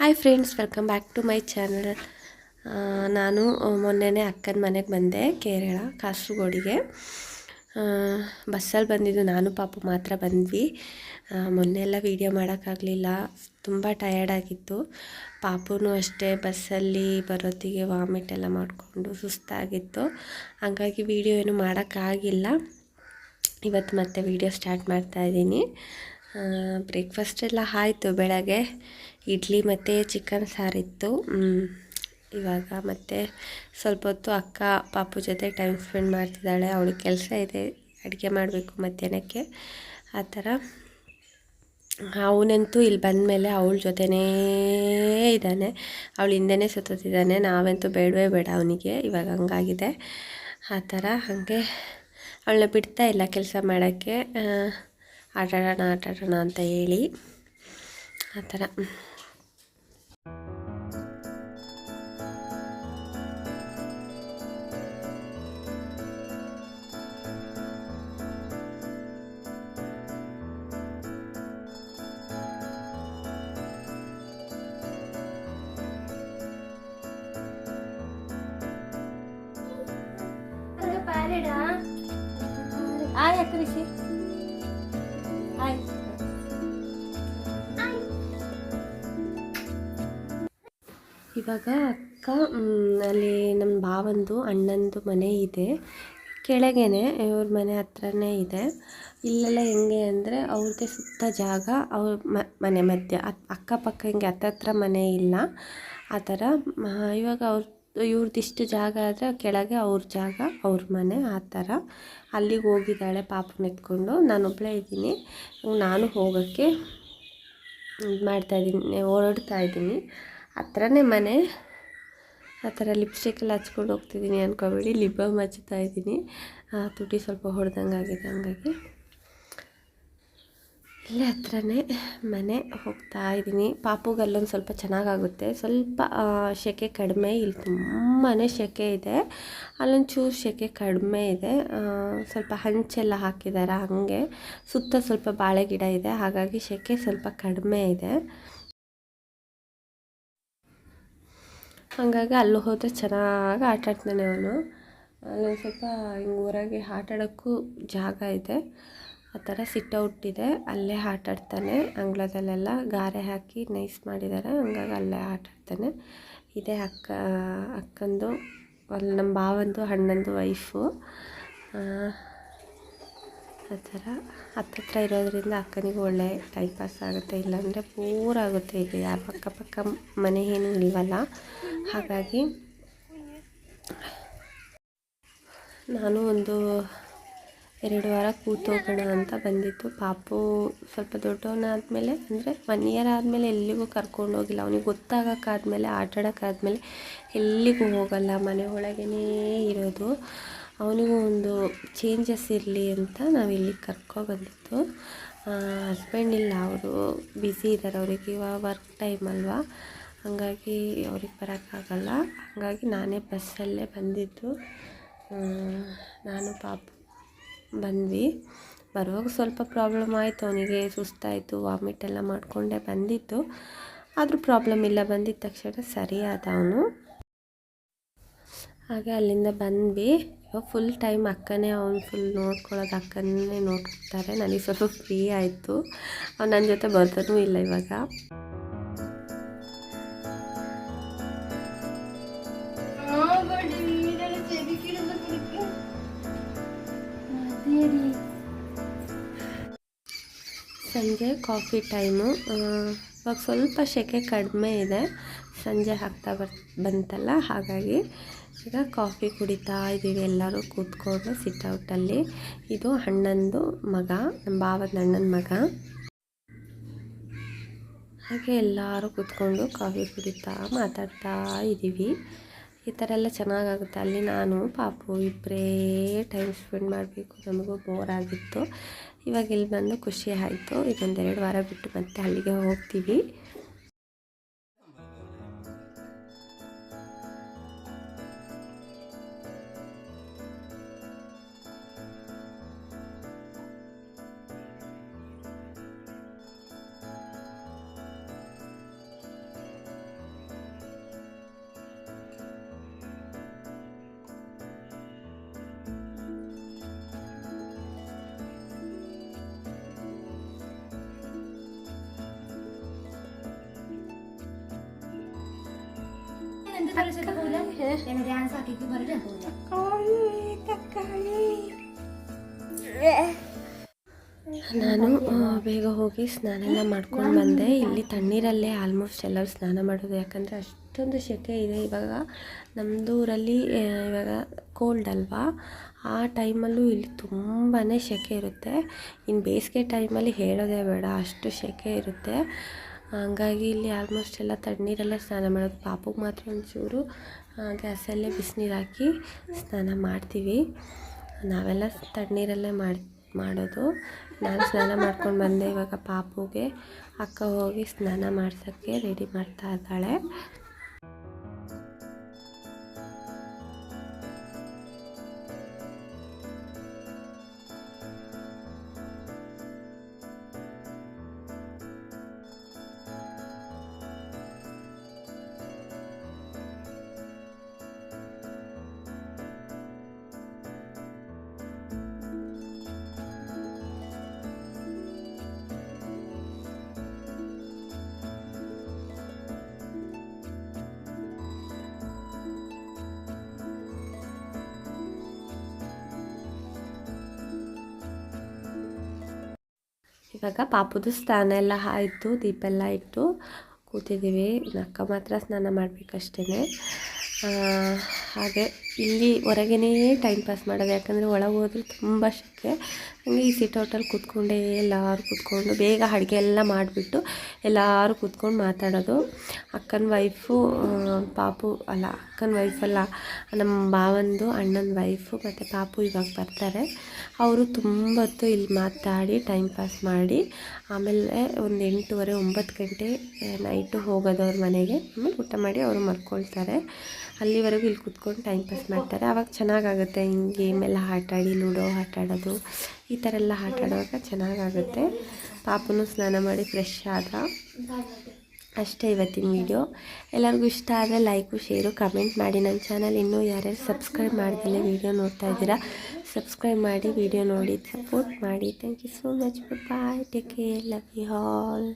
Hi friends welcome back to my channel ನಾನು ಮೊನ್ನೆನೇ ಅಕ್ಕನ ಮನೆಗೆ ಬಂದೆ, ಕೇರಳ, ಕಾಸರಗೋಡಿಗೆ. ಬಸ್ಸಲ್ಲಿ ಬಂದಿದ್ದು ನಾನು, ಪಾಪ ಮಾತ್ರ ಬಂದ್ವಿ. ಮೊನ್ನೆ ಎಲ್ಲ ವೀಡಿಯೋ ಮಾಡೋಕ್ಕಾಗಲಿಲ್ಲ. ತುಂಬ ಟಯರ್ಡ್ ಆಗಿತ್ತು. ಪಾಪುನೂ ಅಷ್ಟೇ ಬಸ್ಸಲ್ಲಿ ಬರೋತ್ತಿಗೆ ವಾಮಿಟ್ ಎಲ್ಲ ಮಾಡಿಕೊಂಡು ಸುಸ್ತಾಗಿತ್ತು. ಹಾಗಾಗಿ ವೀಡಿಯೋ ಏನು ಮಾಡೋಕ್ಕಾಗಿಲ್ಲ. ಇವತ್ತು ಮತ್ತೆ ವೀಡಿಯೋ ಸ್ಟಾರ್ಟ್ ಮಾಡ್ತಾಯಿದ್ದೀನಿ ಬ್ರೇಕ್ಫಾಸ್ಟ್ ಎಲ್ಲ ಆಯಿತು ಬೆಳಗ್ಗೆ. ಇಡ್ಲಿ ಮತ್ತು ಚಿಕನ್ ಸಾರಿತ್ತು. ಇವಾಗ ಮತ್ತೆ ಸ್ವಲ್ಪ ಹೊತ್ತು ಅಕ್ಕ ಪಾಪು ಜೊತೆ ಟೈಮ್ ಸ್ಪೆಂಡ್ ಮಾಡ್ತಿದ್ದಾಳೆ. ಅವಳಿಗೆ ಕೆಲಸ ಇದೆ, ಅಡುಗೆ ಮಾಡಬೇಕು ಮಧ್ಯಾಹ್ನಕ್ಕೆ. ಆ ಥರ. ಅವನಂತೂ ಇಲ್ಲಿ ಬಂದ ಮೇಲೆ ಅವಳ ಜೊತೆನೇ ಇದ್ದಾನೆ. ಅವಳು ಹಿಂದೆ ಸುತ್ತಿದ್ದಾನೆ ನಾವಂತೂ ಬೇಡವೇ ಬೇಡ ಅವನಿಗೆ. ಇವಾಗ ಹಂಗಾಗಿದೆ. ಆ ಥರ ಹಾಗೆ ಅವಳನ್ನ ಬಿಡ್ತಾ ಇಲ್ಲ ಕೆಲಸ ಮಾಡೋಕ್ಕೆ. ಆಟಾಡೋಣ ಆಟಾಡೋಣ ಅಂತ ಹೇಳಿ. ಆ ಥರ. ಇವಾಗ ಅಕ್ಕ ಅಲ್ಲಿ ನಮ್ಮ ಭಾವಂದು, ಅಣ್ಣಂದು ಮನೆ ಇದೆ. ಕೆಳಗೇನೆ ಇವ್ರ ಮನೆ ಹತ್ರನೇ ಇದೆ. ಇಲ್ಲೆಲ್ಲ ಹೆಂಗೆ ಅಂದರೆ ಅವ್ರದ್ದೇ ಸುತ್ತ ಜಾಗ, ಅವ್ರ ಮನೆ ಮಧ್ಯ. ಅಕ್- ಅಕ್ಕಪಕ್ಕ ಹಿಂಗೆ ಹತ್ತತ್ರ ಮನೆ ಇಲ್ಲ. ಆ ಥರ ಇವಾಗ ಅವ್ರ ಇವ್ರದ್ದಿಷ್ಟು ಜಾಗ ಆದರೆ ಕೆಳಗೆ ಅವ್ರ ಜಾಗ, ಅವ್ರ ಮನೆ ಆ ಥರ. ಅಲ್ಲಿಗೆ ಹೋಗಿದ್ದಾಳೆ ಪಾಪನ ಎತ್ಕೊಂಡು. ನಾನೊಬ್ಬಳೇ ಇದ್ದೀನಿ. ನಾನು ಹೋಗೋಕ್ಕೆ ಇದು ಮಾಡ್ತಾಯಿದ್ದೀನಿ ಹೊರಡ್ತಾ ಇದ್ದೀನಿ. ಹತ್ರನೇ ಮನೆ. ಆ ಥರ ಲಿಪ್ಸ್ಟಿಕ್ ಎಲ್ಲ ಹಚ್ಕೊಂಡು ಹೋಗ್ತಿದ್ದೀನಿ ಅಂದ್ಕೊಬೇಡಿ ಲಿಬ್ಬಮ್ ಬಾಮ್ ಹಚ್ತಾ ಇದ್ದೀನಿ. ತುಟಿ ಸ್ವಲ್ಪ ಹೊಡೆದಂಗೆ ಆಗಿದೆ ಹಂಗಾಗಿ. ಇಲ್ಲೇ ಹತ್ರನೇ ಮನೆ ಹೋಗ್ತಾ ಇದ್ದೀನಿ. ಪಾಪುಗೆ ಅಲ್ಲೊಂದು ಸ್ವಲ್ಪ ಚೆನ್ನಾಗಾಗುತ್ತೆ. ಸ್ವಲ್ಪ ಸೆಕೆ ಕಡಿಮೆ. ಇಲ್ಲಿ ತುಂಬಾ ಸೆಕೆ ಇದೆ. ಅಲ್ಲೊಂದು ಚೂರು ಸೆಕೆ ಕಡಿಮೆ ಇದೆ. ಸ್ವಲ್ಪ ಹಂಚೆಲ್ಲ ಹಾಕಿದ್ದಾರೆ ಹಾಗೆ. ಸುತ್ತ ಸ್ವಲ್ಪ ಬಾಳೆ ಗಿಡ ಇದೆ. ಹಾಗಾಗಿ ಸೆಕೆ ಸ್ವಲ್ಪ ಕಡಿಮೆ ಇದೆ. ಹಾಗಾಗಿ ಅಲ್ಲಿ ಹೋದರೆ ಚೆನ್ನಾಗಿ ಆಟ ಆಡ್ತಾನೆ ಅವನು. ಅಲ್ಲೊಂದು ಸ್ವಲ್ಪ ಹಿಂಗೆ ಹೊರಗೆ ಆಟಾಡೋಕ್ಕೂ ಜಾಗ ಇದೆ. ಆ ಥರ ಸಿಟ್ಔಟ್ ಇದೆ. ಅಲ್ಲೇ ಆಟಾಡ್ತಾನೆ. ಅಂಗಳದಲ್ಲೆಲ್ಲ ಗಾರೆ ಹಾಕಿ ನೈಸ್ ಮಾಡಿದ್ದಾರೆ ಹಂಗಾಗಿ ಅಲ್ಲೇ ಆಟಾಡ್ತಾನೆ. ಇದೆ ಇದೇ ಅಕ್ಕ, ಅಕ್ಕಂದು, ಅಲ್ಲಿ ನಮ್ಮ ಭಾವಂದು, ಅಣ್ಣಂದು ವೈಫು. ಆ ಥರ. ಹತ್ತತ್ರ ಇರೋದ್ರಿಂದ ಅಕ್ಕನಿಗೂ ಒಳ್ಳೆ ಟೈಮ್ ಪಾಸ್ ಆಗುತ್ತೆ. ಇಲ್ಲಾಂದರೆ ಪೂರ ಆಗುತ್ತೆ ಈಗ ಯಾರು ಅಕ್ಕಪಕ್ಕ ಮನೆ ಏನೂ ಇಲ್ವಲ್ಲ. ಹಾಗಾಗಿ ನಾನು ಒಂದು ಎರಡು ವಾರ ಕೂತೋಗೋಣ ಅಂತ ಬಂದಿತ್ತು. ಪಾಪು ಸ್ವಲ್ಪ ದೊಡ್ಡವನಾದಮೇಲೆ ಅಂದರೆ ಒನ್ ಇಯರ್ ಆದಮೇಲೆ ಎಲ್ಲಿಗೂ ಕರ್ಕೊಂಡು ಹೋಗಿಲ್ಲ. ಅವನಿಗೆ ಗೊತ್ತಾಗೋಕ್ಕಾದ್ಮೇಲೆ, ಆಟಾಡೋಕ್ಕಾದ್ಮೇಲೆ ಎಲ್ಲಿಗೂ ಹೋಗಲ್ಲ. ಮನೆ ಒಳಗೇ ಇರೋದು. ಅವನಿಗೂ ಒಂದು ಚೇಂಜಸ್ ಇರಲಿ ಅಂತ ನಾವು ಇಲ್ಲಿಗೆ ಕರ್ಕೊ ಬಂದಿತ್ತು. ಹಸ್ಬೆಂಡ್ ಇಲ್ಲ, ಅವರು ಬ್ಯುಸಿ ಇದ್ದಾರೆ ಅವರಿಗೆ ಇವಾಗ ವರ್ಕ್ ಟೈಮ್ ಅಲ್ವಾ? ಹಾಗಾಗಿ ಅವ್ರಿಗೆ ಬರೋಕ್ಕಾಗಲ್ಲ. ಹಾಗಾಗಿ ನಾನೇ ಬಸ್ಸಲ್ಲೇ ಬಂದಿದ್ದು. ನಾನು ಪಾಪು. ಬಂದ್ವಿ. ಬರುವಾಗ ಸ್ವಲ್ಪ ಪ್ರಾಬ್ಲಮ್ ಆಯಿತು. ಅವನಿಗೆ ಸುಸ್ತಾಯಿತು. ವಾಮಿಟ್ ಎಲ್ಲ ಮಾಡಿಕೊಂಡೇ ಬಂದಿತ್ತು. ಆದರೂ ಪ್ರಾಬ್ಲಮ್ ಇಲ್ಲ. ಬಂದಿದ್ದ ತಕ್ಷಣ ಸರಿ ಅವನು. ಹಾಗೆ ಅಲ್ಲಿಂದ ಬಂದ್ವಿ. ಇವಾಗ ಫುಲ್ ಟೈಮ್ ಅಕ್ಕನೇ ಅವ್ನು ಫುಲ್ ನೋಡ್ಕೊಳ್ಳೋದು ಅಕ್ಕನೇ ನೋಡ್ತಾರೆ. ನನಗೆ ಸ್ವಲ್ಪ ಫ್ರೀ ಆಯಿತು. ಅವ್ನು ನನ್ನ ಜೊತೆ ಬರ್ತಾನೂ ಇಲ್ಲ ಇವಾಗ. ಸಂಜೆ ಕಾಫಿ ಟೈಮು. ಇವಾಗ ಸ್ವಲ್ಪ ಸೆಕೆ ಕಡಿಮೆ ಇದೆ. ಸಂಜೆ ಹಾಕ್ತಾ ಬರ್, ಬಂತಲ್ಲ, ಹಾಗಾಗಿ ಈಗ ಕಾಫಿ ಕುಡಿತಾ ಇದ್ದೀವಿ ಎಲ್ಲರೂ ಕೂತ್ಕೊಂಡು ಸಿಟ್ಔಟಲ್ಲಿ. ಇದು ಅಣ್ಣಂದು ಮಗ, ನಮ್ಮ ಭಾವದ ಅಣ್ಣನ ಮಗ. ಹಾಗೆ ಎಲ್ಲರೂ ಕೂತ್ಕೊಂಡು ಕಾಫಿ ಕುಡಿತಾ ಮಾತಾಡ್ತಾ ಇದ್ದೀವಿ. ಈ ಥರ ಎಲ್ಲ ಚೆನ್ನಾಗಾಗುತ್ತೆ. ಅಲ್ಲಿ ನಾನು, ಪಾಪು ಇಬ್ಬರೇ ಟೈಮ್ ಸ್ಪೆಂಡ್ ಮಾಡಬೇಕು. ನಮಗೂ ಬೋರ್ ಆಗಿತ್ತು. ಇವಾಗ ಇಲ್ಲಿ ಬಂದು ಖುಷಿ ಆಯಿತು. ಇನ್ನೊಂದೆರಡು ವಾರ ಬಿಟ್ಟು ಮತ್ತೆ ಅಲ್ಲಿಗೆ ಹೋಗ್ತೀವಿ. ಏನು ಡ್ಯಾನ್ಸ್ ಹಾಕಿದ್ದು ಬರಲಿ ನಾನು ಬೇಗ ಹೋಗಿ ಸ್ನಾನ ಎಲ್ಲ ಮಾಡ್ಕೊಂಡು ಬಂದೆ. ಇಲ್ಲಿ ತಣ್ಣೀರಲ್ಲೇ ಆಲ್ಮೋಸ್ಟ್ ಎಲ್ಲರೂ ಸ್ನಾನ ಮಾಡೋದು. ಯಾಕಂದರೆ ಅಷ್ಟೊಂದು ಸೆಕೆ ಇದೆ ಇವಾಗ. ನಮ್ಮದು ಊರಲ್ಲಿ ಇವಾಗ ಕೋಲ್ಡ್ ಅಲ್ವಾ? ಆ ಟೈಮಲ್ಲೂ ಇಲ್ಲಿ ತುಂಬಾ ಸೆಕೆ ಇರುತ್ತೆ. ಇನ್ನು ಬೇಸಿಗೆ ಟೈಮಲ್ಲಿ ಹೇಳೋದೇ ಬೇಡ. ಅಷ್ಟು ಸೆಕೆ ಇರುತ್ತೆ. ಹಂಗಾಗಿ ಇಲ್ಲಿ ಆಲ್ಮೋಸ್ಟ್ ಎಲ್ಲ ತಣ್ಣೀರಲ್ಲೇ ಸ್ನಾನ ಮಾಡೋದು ಪಾಪುಗೆ ಮಾತ್ರ ಒಂಚೂರು ಗ್ಯಾಸಲ್ಲೇ ಬಿಸಿನೀರು ಹಾಕಿ ಸ್ನಾನ ಮಾಡ್ತೀವಿ. ನಾವೆಲ್ಲ ತಣ್ಣೀರಲ್ಲೇ ಮಾಡಿ, ಮಾಡೋದು. ನಾನು ಸ್ನಾನ ಮಾಡ್ಕೊಂಡು ಬಂದೆ ಇವಾಗ ಪಾಪುಗೆ. ಅಕ್ಕ ಹೋಗಿ ಸ್ನಾನ ಮಾಡ್ಸೋಕ್ಕೆ ರೆಡಿ ಮಾಡ್ತಾ ಇದ್ದಾಳೆ. ಇವಾಗ ಪಾಪುದು ಸ್ನಾನ ಎಲ್ಲ ಆಯಿತು ದೀಪ ಎಲ್ಲ ಇಟ್ಟು ಕೂತಿದ್ದೀವಿ. ಅಕ್ಕ ಮಾತ್ರ ಸ್ನಾನ ಮಾಡಬೇಕಷ್ಟೇ ಹಾಗೆ ಇಲ್ಲಿ ಹೊರಗೇನೇ ಟೈಮ್ ಪಾಸ್ ಮಾಡೋದು, ಯಾಕಂದರೆ ಒಳಗೆ ಹೋದ್ರೆ ತುಂಬ ಶೆಕೆ. ಹಂಗೆ ಈ ಸಿಟ್ ಔಟಲ್ಲಿ ಕೂತ್ಕೊಂಡೇ ಎಲ್ಲರೂ ಕೂತ್ಕೊಂಡು ಬೇಗ ಅಡುಗೆ ಎಲ್ಲ ಮಾಡಿಬಿಟ್ಟು ಎಲ್ಲರೂ ಕೂತ್ಕೊಂಡು ಮಾತಾಡೋದು. ಅಕ್ಕನ ವೈಫು ಪಾಪು ಅಲ್ಲ, ಅಕ್ಕನ ವೈಫಲ್ಲ ನಮ್ಮ ಭಾವಂದು ಅಣ್ಣನ ವೈಫು ಮತ್ತು ಪಾಪು ಇವಾಗ ಬರ್ತಾರೆ. ಅವರು ತುಂಬ ಹೊತ್ತು ಇಲ್ಲಿ ಮಾತಾಡಿ ಟೈಮ್ ಪಾಸ್ ಮಾಡಿ, ಆಮೇಲೆ ಒಂದು ಎಂಟೂವರೆ, ಒಂಬತ್ತು ಗಂಟೆ ನೈಟು ಹೋಗೋದು ಅವ್ರ ಮನೆಗೆ. ಆಮೇಲೆ ಊಟ ಮಾಡಿ ಅವರು ಮಲ್ಕೊಳ್ತಾರೆ. ಅಲ್ಲಿವರೆಗೂ ಇಲ್ಲಿ ಕೂತ್ಕೊಂಡು ಟೈಮ್ ಪಾಸ್ ಮಾಡ್ತಾರೆ. ಆವಾಗ ಚೆನ್ನಾಗಾಗುತ್ತೆ. ಹಿಂಗೆ ಗೇಮೆಲ್ಲ ಆಟ ಆಡಿ ಲೂಡೋ ಆಟ ಆಡೋದು ಈ ಥರ ಎಲ್ಲ ಆಟ ಆಡುವಾಗ ಚೆನ್ನಾಗಾಗುತ್ತೆ. ಪಾಪನು ಸ್ನಾನ ಮಾಡಿ ಫ್ರೆಶ್ ಆದ ಅಷ್ಟೇ ಇವತ್ತಿನ ವಿಡಿಯೋ ಎಲ್ಲರಿಗೂ ಇಷ್ಟ ಆದರೆ ಲೈಕು ಶೇರು ಕಮೆಂಟ್ ಮಾಡಿ. ನನ್ನ ಚಾನಲ್ ಇನ್ನೂ ಯಾರ್ಯಾರು ಸಬ್ಸ್ಕ್ರೈಬ್ ಮಾಡ್ದಲ್ಲೇ ವೀಡಿಯೋ ನೋಡ್ತಾ ಇದ್ದೀರಾ ಸಬ್ಸ್ಕ್ರೈಬ್ ಮಾಡಿ ವಿಡಿಯೋ ನೋಡಿ ಸಪೋರ್ಟ್ ಮಾಡಿ. Thank you so much bye take care love you all